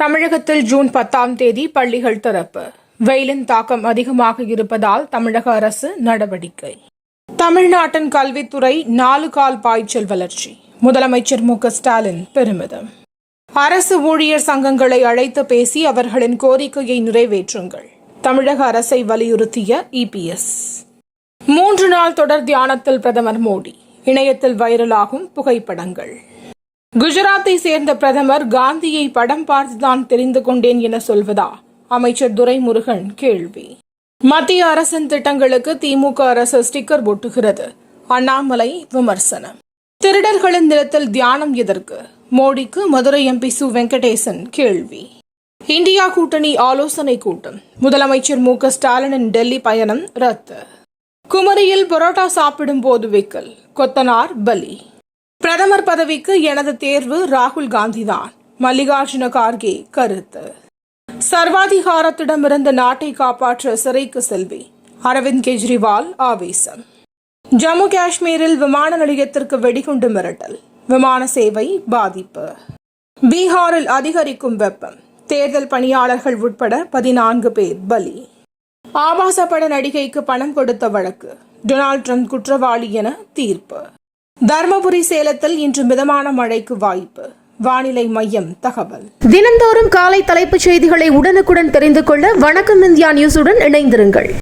தமிழகத்தில் ஜூன் பத்தாம் தேதி பள்ளிகள் திறப்பு. வெயிலின் தாக்கம் அதிகமாக இருப்பதால் தமிழக அரசு நடவடிக்கை. தமிழ்நாட்டின் கல்வித்துறை நாலு கால் பாய்ச்சல் வளர்ச்சி. முதலமைச்சர் மு ஸ்டாலின் பெருமிதம். அரசு ஊழியர் சங்கங்களை அழைத்து பேசி அவர்களின் கோரிக்கையை நிறைவேற்றுங்கள். தமிழக அரசை வலியுறுத்திய இபிஎஸ் மூன்று நாள் தொடர் தியானத்தில் பிரதமர் மோடி. இணையத்தில் வைரலாகும் புகைப்படங்கள். குஜராத்தை சேர்ந்த பிரதமர் காந்தியை படம் பார்த்துதான் தெரிந்து கொண்டேன் என சொல்வதா? அமைச்சர் துரைமுருகன் கேள்வி. மத்திய அரசின் திட்டங்களுக்கு திமுக அரசு ஸ்டிக்கர் ஒட்டுகிறது. அண்ணாமலை விமர்சனம். திருடர்களின் நிலத்தில் தியானம் எதற்கு? மோடிக்கு மதுரை எம்பி சு வெங்கடேசன் கேள்வி. இந்தியா கூட்டணி ஆலோசனை கூட்டம். முதலமைச்சர் மு க ஸ்டாலினின் டெல்லி பயணம் ரத்து. குமரியில் பரோட்டா சாப்பிடும் போது விக்கல். கொத்தனார் பலி. பிரதமர் பதவிக்கு எனது தேர்வு ராகுல் காந்திதான். மல்லிகார்ஜுன கார்கே கருத்து. சர்வாதிகாரத்திடமிருந்து நாட்டை காப்பாற்ற சிறைக்கு செல்வி. அரவிந்த் கெஜ்ரிவால் ஆவேசம். ஜம்மு காஷ்மீரில் விமான நிலையத்திற்கு வெடிகுண்டு மிரட்டல். விமான சேவை பாதிப்பு. பீகாரில் அதிகரிக்கும் வெப்பம். தேர்தல் பணியாளர்கள் உட்பட பதினான்கு பேர் பலி. ஆபாச பட நடிகைக்கு பணம் கொடுத்த வழக்கு. டொனால்ட் ட்ரம்ப் குற்றவாளி என தீர்ப்பு. தர்மபுரி சேலத்தில் இன்று மிதமான மழைக்கு வாய்ப்பு. வானிலை மையம் தகவல். தினந்தோறும் காலை தலைப்புச் செய்திகளை உடனுக்குடன் தெரிந்து கொள்ள வணக்கம் இந்தியா நியூஸுடன் இணைந்திருங்கள்.